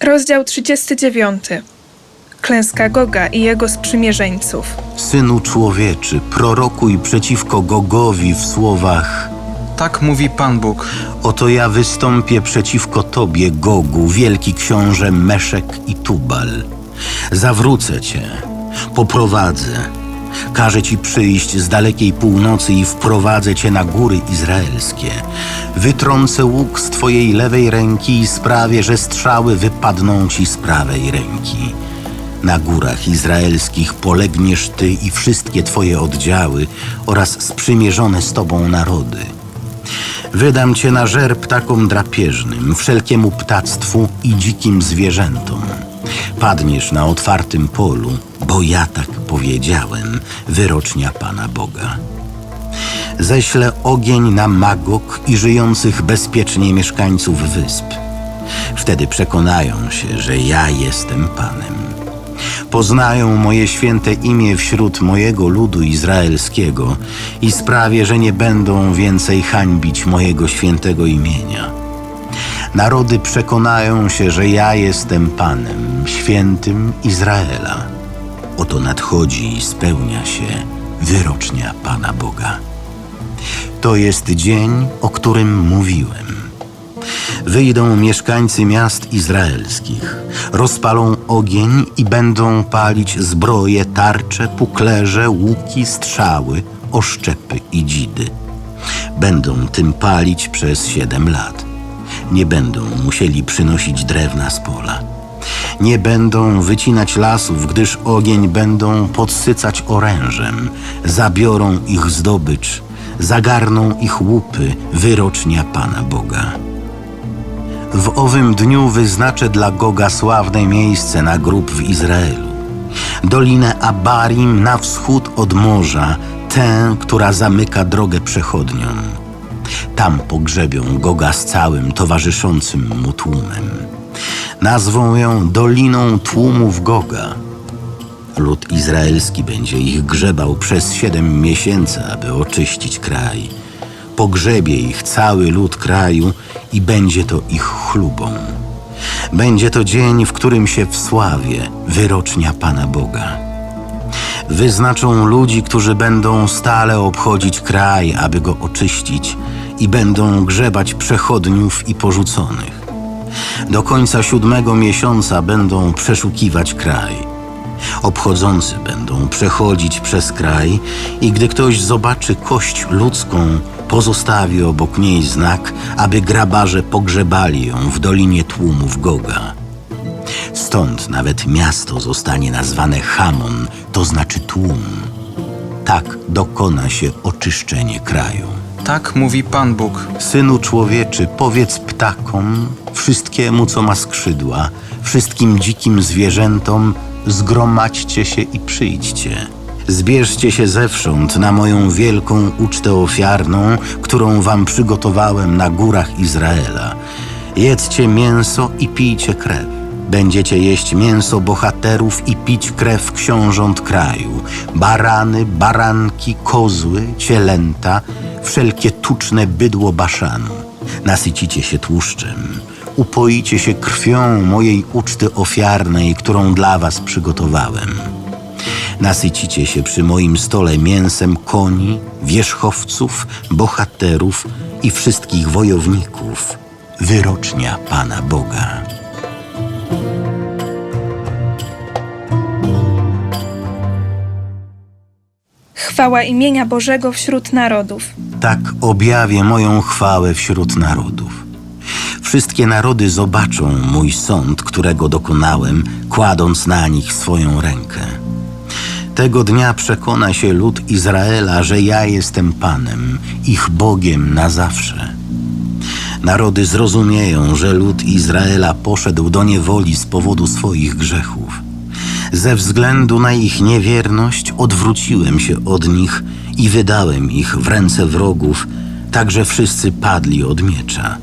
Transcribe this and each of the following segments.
Rozdział 39. Klęska Goga i jego sprzymierzeńców. Synu człowieczy, prorokuj przeciwko Gogowi w słowach Tak mówi Pan Bóg. Oto ja wystąpię przeciwko tobie, Gogu, wielki książę Meszek i Tubal. Zawrócę cię, poprowadzę. Każę ci przyjść z dalekiej północy i wprowadzę cię na góry izraelskie. Wytrącę łuk z twojej lewej ręki i sprawię, że strzały wypadną ci z prawej ręki. Na górach izraelskich polegniesz ty i wszystkie twoje oddziały oraz sprzymierzone z tobą narody. Wydam cię na żer ptakom drapieżnym, wszelkiemu ptactwu i dzikim zwierzętom. Padniesz na otwartym polu, bo ja tak powiedziałem, wyrocznia Pana Boga. Ześlę ogień na Magog i żyjących bezpiecznie mieszkańców wysp. Wtedy przekonają się, że ja jestem Panem. Poznają moje święte imię wśród mojego ludu izraelskiego i sprawię, że nie będą więcej hańbić mojego świętego imienia. Narody przekonają się, że ja jestem Panem, świętym Izraela. Oto nadchodzi i spełnia się wyrocznia Pana Boga. To jest dzień, o którym mówiłem. Wyjdą mieszkańcy miast izraelskich, rozpalą ogień i będą palić zbroje, tarcze, puklerze, łuki, strzały, oszczepy i dzidy. Będą tym palić przez siedem lat. Nie będą musieli przynosić drewna z pola. Nie będą wycinać lasów, gdyż ogień będą podsycać orężem. Zabiorą ich zdobycz, zagarną ich łupy, wyrocznia Pana Boga. W owym dniu wyznaczę dla Goga sławne miejsce na grób w Izraelu. Dolinę Abarim na wschód od morza, tę, która zamyka drogę przechodniom. Tam pogrzebią Goga z całym towarzyszącym mu tłumem. Nazwą ją Doliną Tłumów Goga. Lud izraelski będzie ich grzebał przez siedem miesięcy, aby oczyścić kraj. Pogrzebie ich cały lud kraju i będzie to ich chlubą. Będzie to dzień, w którym się wsławię, wyrocznia Pana Boga. Wyznaczą ludzi, którzy będą stale obchodzić kraj, aby go oczyścić i będą grzebać przechodniów i porzuconych. Do końca siódmego miesiąca będą przeszukiwać kraj. Obchodzący będą przechodzić przez kraj i gdy ktoś zobaczy kość ludzką, pozostawi obok niej znak, aby grabarze pogrzebali ją w dolinie tłumów Goga. Stąd nawet miasto zostanie nazwane Hamon, to znaczy tłum. Tak dokona się oczyszczenie kraju. Tak mówi Pan Bóg. Synu człowieczy, powiedz ptakom, wszystkiemu, co ma skrzydła, wszystkim dzikim zwierzętom, zgromadźcie się i przyjdźcie. Zbierzcie się zewsząd na moją wielką ucztę ofiarną, którą wam przygotowałem na górach Izraela. Jedzcie mięso i pijcie krew. Będziecie jeść mięso bohaterów i pić krew książąt kraju, barany, baranki, kozły, cielęta, wszelkie tuczne bydło baszanu. Nasycicie się tłuszczem, upoicie się krwią mojej uczty ofiarnej, którą dla was przygotowałem. Nasycicie się przy moim stole mięsem koni, wierzchowców, bohaterów i wszystkich wojowników, wyrocznia Pana Boga. Chwała imienia Bożego wśród narodów. Tak objawię moją chwałę wśród narodów. Wszystkie narody zobaczą mój sąd, którego dokonałem, kładąc na nich swoją rękę. Tego dnia przekona się lud Izraela, że ja jestem Panem, ich Bogiem na zawsze. Narody zrozumieją, że lud Izraela poszedł do niewoli z powodu swoich grzechów. Ze względu na ich niewierność odwróciłem się od nich i wydałem ich w ręce wrogów, tak że wszyscy padli od miecza.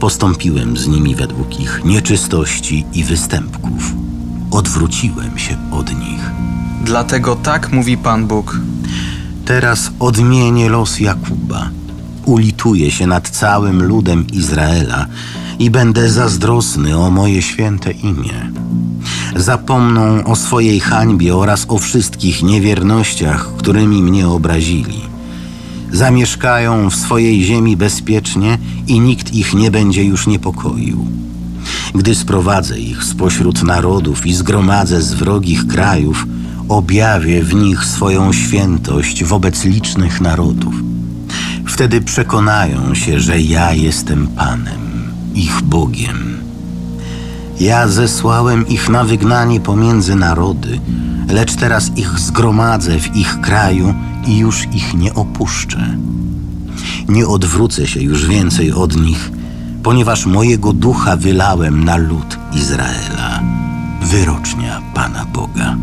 Postąpiłem z nimi według ich nieczystości i występków. Odwróciłem się od nich. Dlatego tak mówi Pan Bóg. Teraz odmienię los Jakuba. Ulituję się nad całym ludem Izraela i będę zazdrosny o moje święte imię. Zapomną o swojej hańbie oraz o wszystkich niewiernościach, którymi mnie obrazili. Zamieszkają w swojej ziemi bezpiecznie i nikt ich nie będzie już niepokoił. Gdy sprowadzę ich spośród narodów i zgromadzę z wrogich krajów, objawię w nich swoją świętość wobec licznych narodów. Wtedy przekonają się, że ja jestem Panem, ich Bogiem. Ja zesłałem ich na wygnanie pomiędzy narody, lecz teraz ich zgromadzę w ich kraju i już ich nie opuszczę. Nie odwrócę się już więcej od nich, ponieważ mojego ducha wylałem na lud Izraela. Wyrocznia Pana Boga.